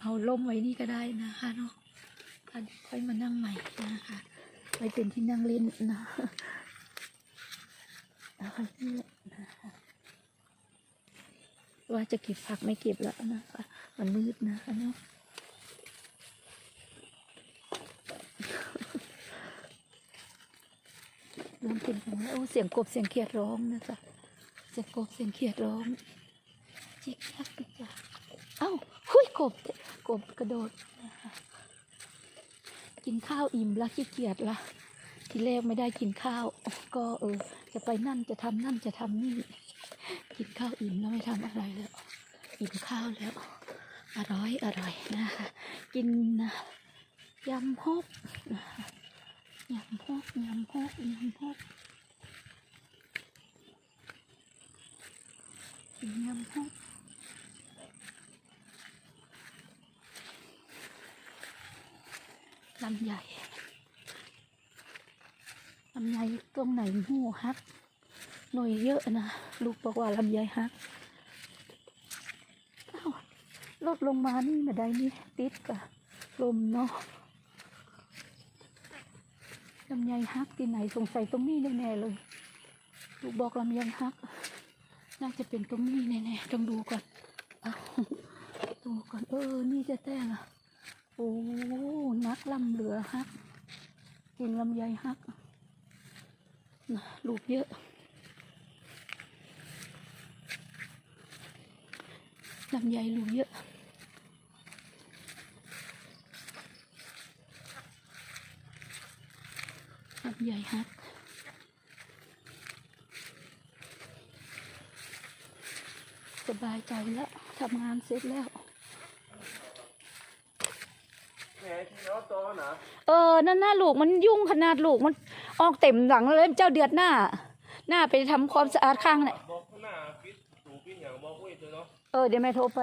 เอาล่มไว้นี่ก็ได้นะคะเนาะอันค่อยมานั่งใหม่นะคะไว้เป็นที่นั่งเล่นนะนะคะนี่นะคะว่าจะเก็บผักไม่เก็บแล้วนะคะมันมืดนะคะเนาะน้ำเป็นของโอ้เสียงกบเสียงเขียดร้องนะจ๊ะเสียงกบเสียงเขียดร้องจิกจักจิกจักเอ้า กบกบกระโดดกินข้าวอิ่มละขี้เกียจละทีแรกไม่ได้กินข้าว ก็เออ จะไปนั่นจะทำนั่นจะทำนี่ กินข้าวอิ่มแล้วไม่ทำอะไรแล้วอิ่มข้าวแล้ว อร่อยอร่อยนะคะกินนะยำฮกยำฮกยำฮกยำฮกยำฮก ลำใหญ่ลำใหญ่ตรงไหนหูฮัก หน่วยเยอะนะ ลูกบอกว่าลำไยฮักอ้าลดลงมานี่มาได้นี่ติดกับลมเนาะลำไยฮักที่ไหนสงสัยตรงนี้แน่ๆเลย ลูกบอกลำไยฮัก น่าจะเป็นตรงนี้แน่ๆต้องดูก่อนเอาดูก่อนเออ นี่จะแต้งอะ โอ้นักลำเหลือฮักกินลำไยฮักนะลูกเยอะ ลำไยลูกเยอะลำไยฮักสบายใจแล้วทำงานเสร็จแล้ว แหมที่ เอาตัวนะเออนั่นหน้าลูกมันยุ่งขนาดลูกมันออกเต็มหลังเลยเจ้าเดือดหน้า หน้าไปทำความสะอาดข้างเนี่ยบอกข้างหน้าปิดตูปิดอย่างบอกไว้เถอะเนาะเออเดี๋ยวแม่โทรไป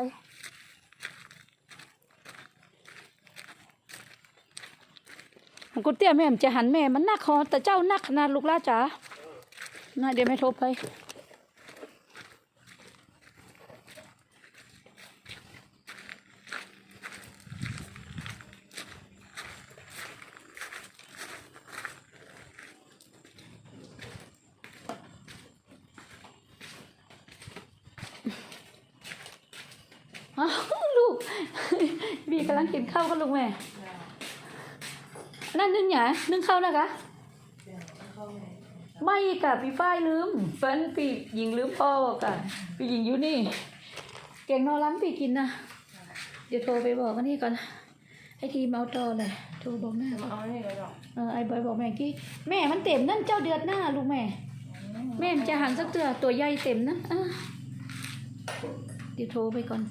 มันกูเตี้ยแม่มนจะหันแม่มันนักคอแต่เจ้านักขนาดลูกล่าจ๋าน่าเดี๋ยวแม่โทรไป อ้าวลูก บีกำลังกินข้าวกับลูกแม่นั่นนึ่งหยานึ่งข้าวนะคะไม่กับพี่ฝ้ายลืมแฟนพี่หญิงลืมพ่อกันพี่หญิงอยู่นี่ เก่งนอนล้ำพี่กินนะเดี๋ยวโทรไปบอกกันนี่ก่อนไอทีมเอาต่อเลยโทรบอกแม่ก่อนเอานี่เลยดอกเออไอ้บอยบอกแม่กี้แม่มันเต็มนั่นเจ้าเดือดหน้าลูกแม่ แม่มันจะหันสักเตือตัวใหญ่เต็มนั่นอะเดี๋ยวโทรไปก่อน